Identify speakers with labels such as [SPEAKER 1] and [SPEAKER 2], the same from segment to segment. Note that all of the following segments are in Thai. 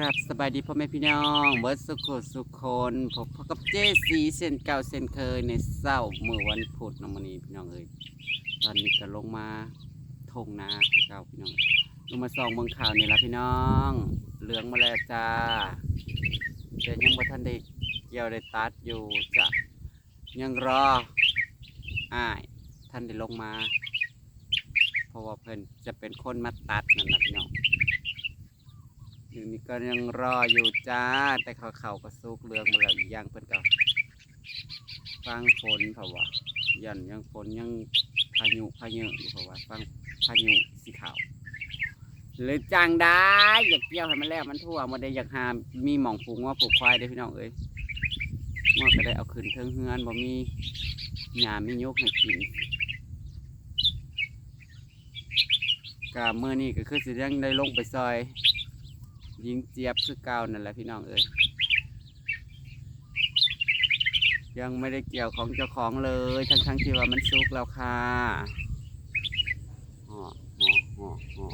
[SPEAKER 1] ครับสบายดีพ่อแม่พี่น้องเบิร์ดสุขสุขคนผมพบกับเจสีเส้นเก่าเส้นเคยในเศร้าเมื่อวันพุธน้องมันนี้พี่น้องเอ้ยตอนนี้ก็ลงมาทงนาคือเก่าพี่น้องลงมาส่องเมืองข่าวนี่ละพี่น้องเหลืองมาแล้วจ้าแต่ยังบ่ทันได้เกี่ยวได้ตัดอยู่จ้ะยังรออ้ายท่านได้ลงมา เพราะว่าเพิ่นจะเป็นคนมาตัดนั่นนะพี่น้อง อยู่นี่ก็ยังรออยู่จ้า แต่เขาเขาก็ซุกเรืองมาแล้วอีกอย่างเพิ่นก็ฟังฝนเพราว่ายันยังฝนยังพายุพายุอยู่เพราว่าฟังพายุสีขาวหรือจังได้อยากเกี่ยวให้มันแล้วมันทั่วมาได้อยากหามีหมองผูกง้อผูกควายได้พี่น้องเอ้ยง้อก็ได้เอาขึ้นเทิงเฮือนบ่มีหญ้ามียกให้กินกะเมื่อนี้ก็คือสิยังได้ลงไปซอย ยิงเจี๊ยบคือเก่านั่นแหละพี่น้องเอ้ยยังไม่ได้เกี่ยวของเจ้าของเลยทั้งทั้งๆที่ว่ามันสุกแล้วค่ะห่อห่อห่อห่อ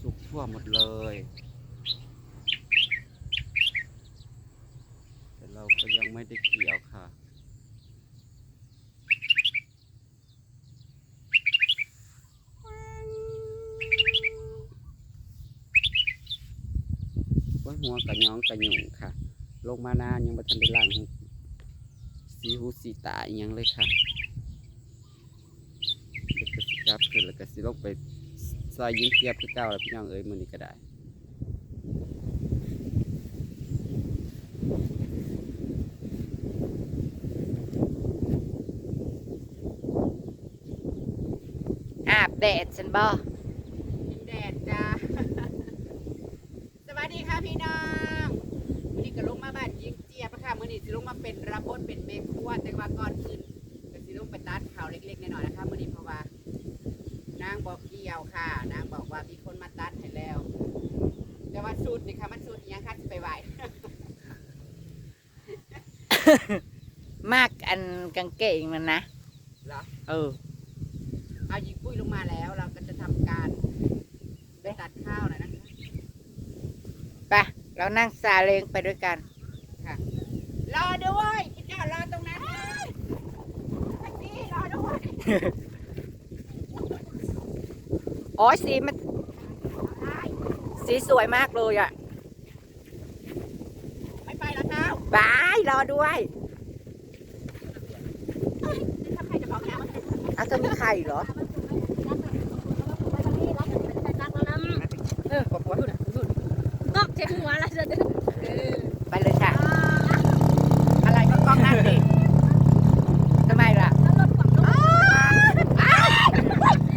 [SPEAKER 1] สุกทั่วหมดเลย แต่เราก็ยังไม่ได้เกี่ยวค่ะ ว่า หัวกระยองกระหยุ่งค่ะ ลงมานานยังบ่ทันได้ล้างหูสีหูสีตาอหยังเลยค่ะเดี๋ยวก็สิกลับขึ้นแล้วก็สิลงไปซอยยิงเกียบคือเก่าแล้วพี่น้องเอ้ยมื้อนี้ก็ได้
[SPEAKER 2] อาบแดดฉันบ่
[SPEAKER 1] แดดจ้า สวัสดีค่ะพี่น้องวันนี้ก็ลงมาบ้านยิงเจี๊ยบค่ะมื้อ นี้สิลงมาเป็นรับบทเป็นเมครัวแต่ว่าก่อนอื่นก็สิลงไปตัดข่าวเล็กๆน้อยๆนะคะมื้อนี้เพราะว่านางบอกเกี่ยวค่ะ นางบอกว่ามีคนมาตัดให้แล้ว แต่ว่าสูตรนี่ค่ะมันสูตรอิหยังค่ะสิไปไหว
[SPEAKER 2] มากอันกางเกงมันนะ
[SPEAKER 1] เหรอ
[SPEAKER 2] เออ
[SPEAKER 1] เอายิงปุ้ยลงมาแล้ว เราก็จะทำการไปตัดข้าวหน่อยนะคะ
[SPEAKER 2] ไปเรานั่งซาเล้งไปด้วยกัน
[SPEAKER 1] รอด้วยพี่เจ้ารอตรงนั้นนะแท็กซี่รอด้วย
[SPEAKER 2] โอ้ยสีมันสีสวยมากเลยอะ
[SPEAKER 1] ไม่ไปแล้วครับ
[SPEAKER 2] บายรอด้วย
[SPEAKER 1] ถ้าใครจะบอกแล้ว
[SPEAKER 2] เอาเธอมีไข่เหรอเออกดหัวดูนะดู
[SPEAKER 3] ก็เช็ดหัวแล้วจะ
[SPEAKER 2] ไปเลยค่ะ อะไรก็กล้องนั่งดิทำไมล่ะ
[SPEAKER 3] รถขวางรถ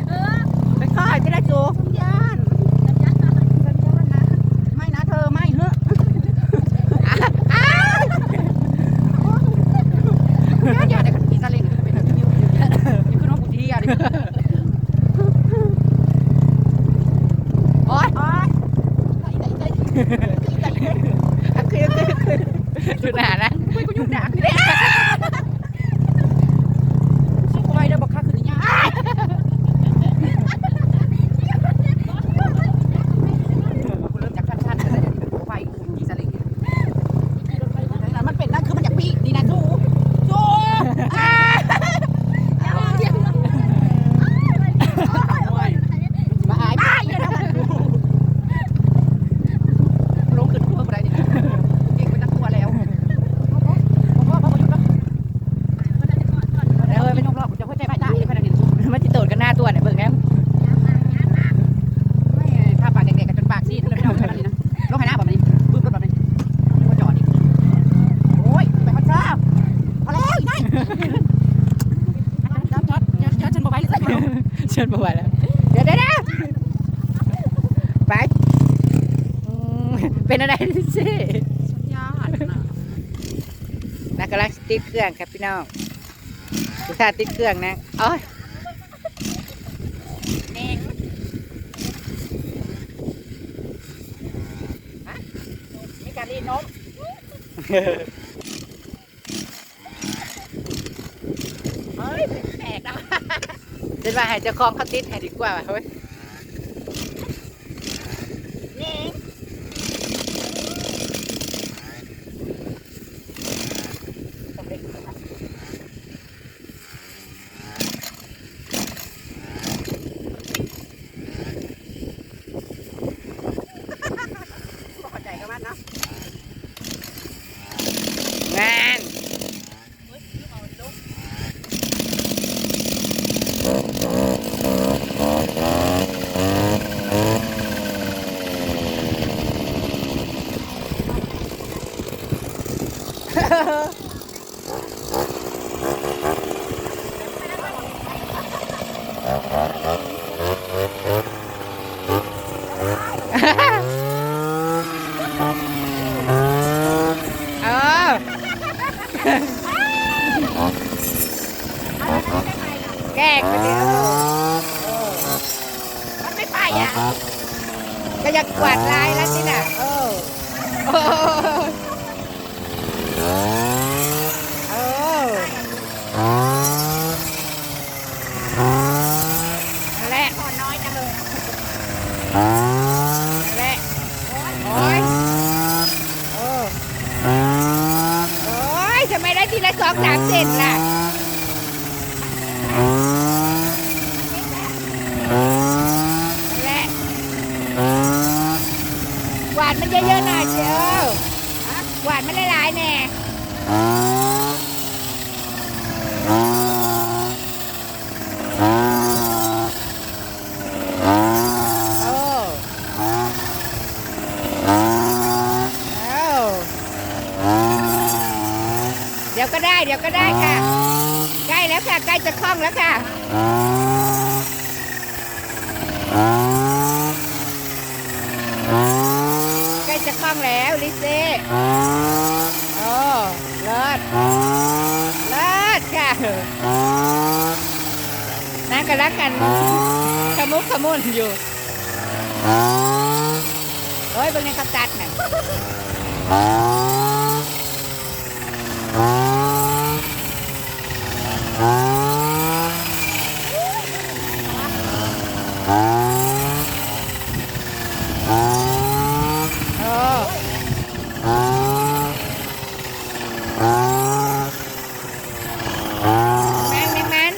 [SPEAKER 3] เออ
[SPEAKER 2] ไปค่อยที่ละจู
[SPEAKER 1] ย่านไม่นะเธอไม่เฮ้อะอย่าเดี๋ยวมีซาเล้งเป็นแบบยิ้วยิ้มขึ้นน้องกุฏิอะดิ
[SPEAKER 2] โอ๊ยอะคือคือคือดูหนานะ
[SPEAKER 1] คุยกูยุ่งดักนี่ชิคอยเดี๋ยวบอกข้าคืนนี้เริ่มจากชันๆเลยไฟมีซาเล้งมันเป็นนั่นคือมันอยากปีดีนะจูจู มาอายมาอย่าทำมันลงขึ้นเพิ่มอะไรนี่เก่งเป็นนักตัวแล้วพ่อพ่อพ่ออยู่ปะ
[SPEAKER 2] แล้ว
[SPEAKER 1] เออ
[SPEAKER 2] เอ้ย
[SPEAKER 1] ไม่
[SPEAKER 2] มัน
[SPEAKER 1] ยอมหรอกจะเข้าใจไม่ได้ขนาดนี้
[SPEAKER 2] มันจะโดดกันหน้าตัวเนี่ยเบิ่งแล้ว
[SPEAKER 1] ไม่ถ้าปากแดงๆกันจนปากซีดเลยไม่เอาขนาดนี้นะลงให้หน้าแบบนี้บึ้มรถแบบนี้พอจอดอีกโอ้ยไปพัดเจ้าพอแล้วอีกได้จอดจอดจอดจอดฉันบอกไปเลย
[SPEAKER 2] เชิญมาไหวแล้วเดี๋ยวเดี๋ยวเดี๋ยวไปอืมเป็นอะไรสิ
[SPEAKER 1] ยอดนะ
[SPEAKER 2] นักกำลังติดเครื่องครับพี่น้องทุกท่าติดเครื่องนะโอ้ย
[SPEAKER 1] เองมีการรีดนมเฮ้ยแปลกนะ
[SPEAKER 2] เดินมาให้เจ้าของเขาติดให้ดีกว่าเฮ้ย
[SPEAKER 1] นี่
[SPEAKER 2] เออ แกล้งไปเดียวเออ
[SPEAKER 3] มันไม่ไปอะ
[SPEAKER 2] ก็อยากกวาดลายแล้วสิน่ะเออเออเออนั่นแหละ
[SPEAKER 3] พอน้อยจังเลย
[SPEAKER 2] นั่นแหละโอ้ยเออโอ้ย ทำไมได้ทีละสองสามเซนล่ะนั่นแหละกวาดมันเยอะๆหน่อยเชียวกวาดมันหลายๆแน่เออเอาเดี๋ยวก็ได้เดี๋ยวก็ได้ค่ะใกล้แล้วค่ะใกล้จะคล่องแล้วค่ะใกล้จะคล่องแล้วลิเซ่โอ้เลิศเลิศค่ะนั่งกันรักกันขมุกขมุนอยู่เฮ้ยบางทีเขาตัดน่ะโอ้แมงแมงมัน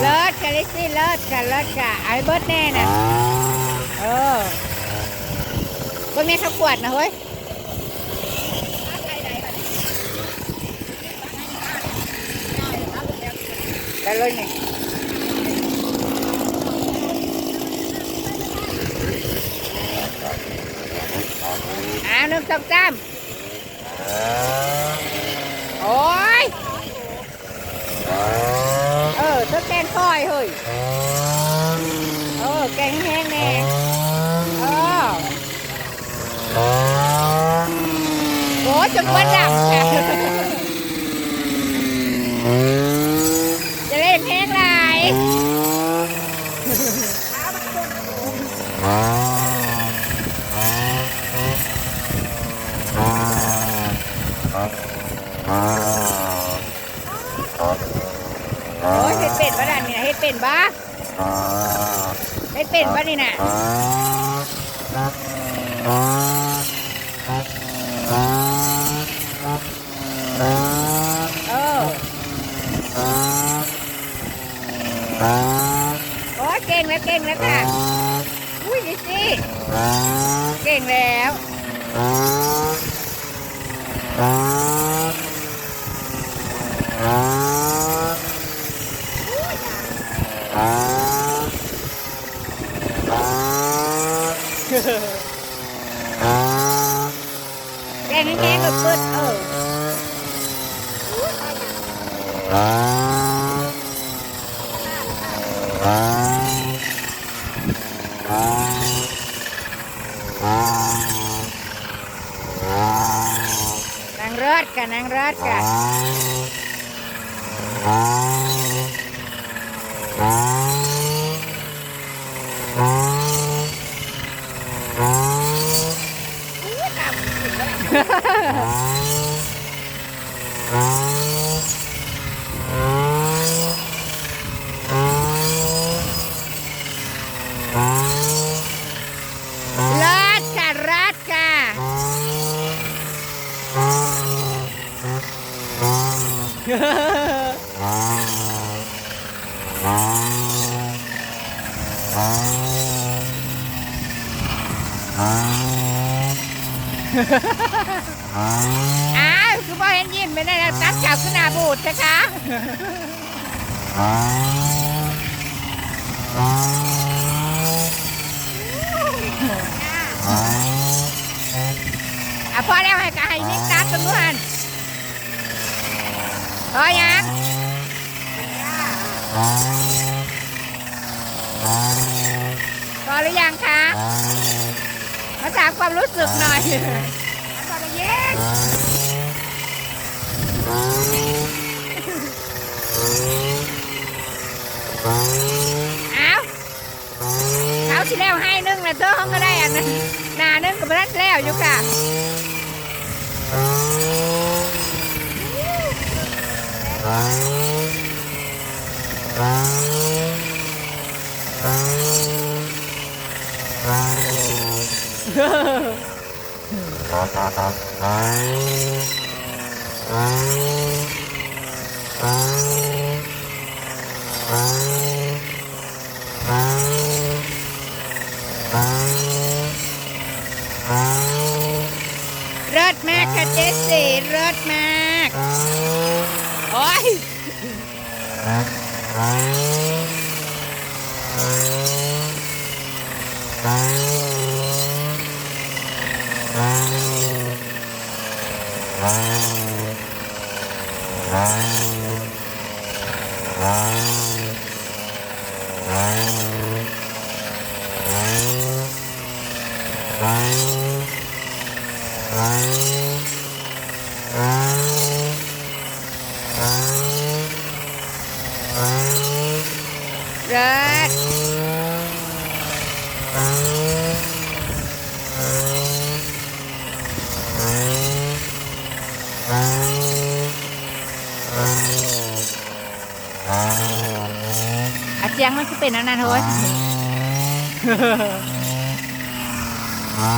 [SPEAKER 2] เลิศค่ะลิซี่เลิศค่ะเลิศค่ะเอาให้เบิร์ดแน่น่ะเออพวกนี้เขากวดนะเฮ้ยได้เลยนี่อ้าวหนึ่งสองสามโอ้ยเออเธอแกงคอยเฮ้ยเออแกงแห้งๆแน่เออโอ้จนวันดำค่ะ จะเล่นแห้งไร โอ้ยเฮ็ดเป็นปะดันนี่นะเฮ็ดเป็นปะเฮ็ดเป็นปะนี่น่ะเออโอ้ยเก่งแล้วเก่งแล้วค่ะอุ้ยดิสิเก่งแล้วแ Ah. Ah. อ้าวคือพ่อเห็นยิ้มไม่ได้แล้วตั้งจ้าขึ้นหน้าบูดใช่คะอะพอแล้วให้กให้นิกตัดตรงนู้น พอยังพอหรือยังคะมาถามความรู้สึกหน่อยอแล้วเย็นเอาเขาที่แล้วให้นึ่งนะเธอห้องก็ได้อันนั้นหนานึ่งกับรัดแล้วอยู่ค่ะ เลิศมากค่ะเจสซี่เลิศมาก โอ้ เลิศอาเจียงมันคือเป็นอันนั้นเฮ้ยหนา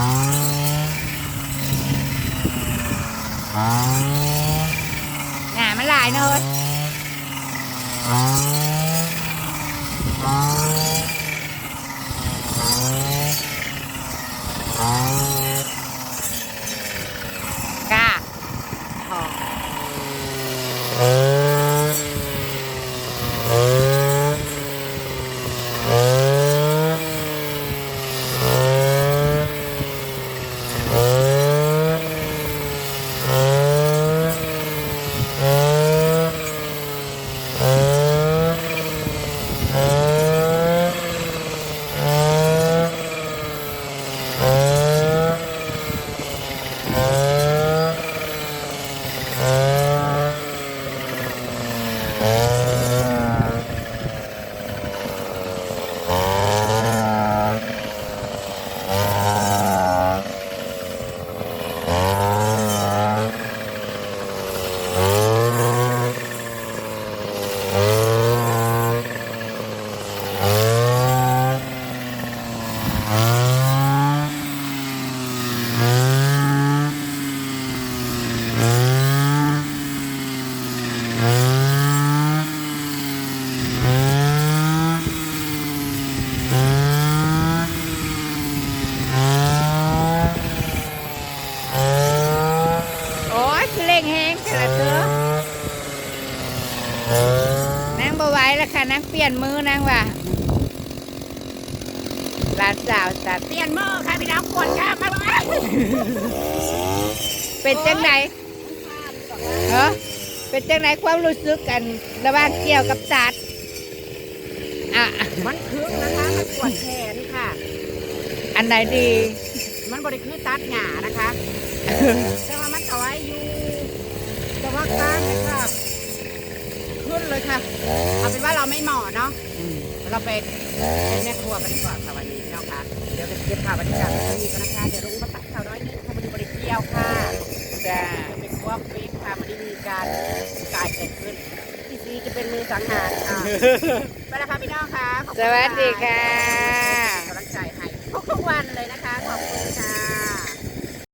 [SPEAKER 2] มันหลา ยเนอะเฮ้ยกล้าพอโอ้ยคือเล่งแห้งแต่ละเธอนางบ่ไหว แล้วค่ะนางเปลี่ยนมือนางว่ะหลานสาวสัตว์
[SPEAKER 1] เปลี่ยนมือค่ะพี่น้องคนค่ะมาเลย
[SPEAKER 2] เป็นจังไหนเนาะเป็นจังไหนความรู้สึกกัน ระหว่างเกี่ยวกับสัตว์อะ
[SPEAKER 1] มันคึกนะคะมันปวดแขนค่ะ
[SPEAKER 2] อันไหนดี
[SPEAKER 1] มันบริคือตัดหญ้านะคะแต่ว่ามันเอาไว้อยู่ แต่ว่ากลางเลยค่ะ ขึ้น เลยค่ะ เอาเป็นว่าเราไม่เหมาะเนาะเราไปเป็นแม่ครัวกันดีกว่าค่ะวันนี้พี่น้องคะเดี๋ยวจะเก็บภาพบรรยากาศไว้ตรงนี้กันนะคะ เดี๋ยวเราอุปสรรคข่าวน้อยนิดค่ะมันอยู่บริเที่ยวค่ะ
[SPEAKER 2] จ้า
[SPEAKER 1] เป็นพวกฟิกค่ะมันได้มีการกายเกิดขึ้นที่ซีจะเป็นมือสังหารค่ะไปแล้วค่ะพี่น้องค่ะขอบ
[SPEAKER 2] ส
[SPEAKER 1] คุณ
[SPEAKER 2] วัสดีค่ะ
[SPEAKER 1] กำลังใจให้ทุกๆวันเลยนะคะขอบคุณค่ะ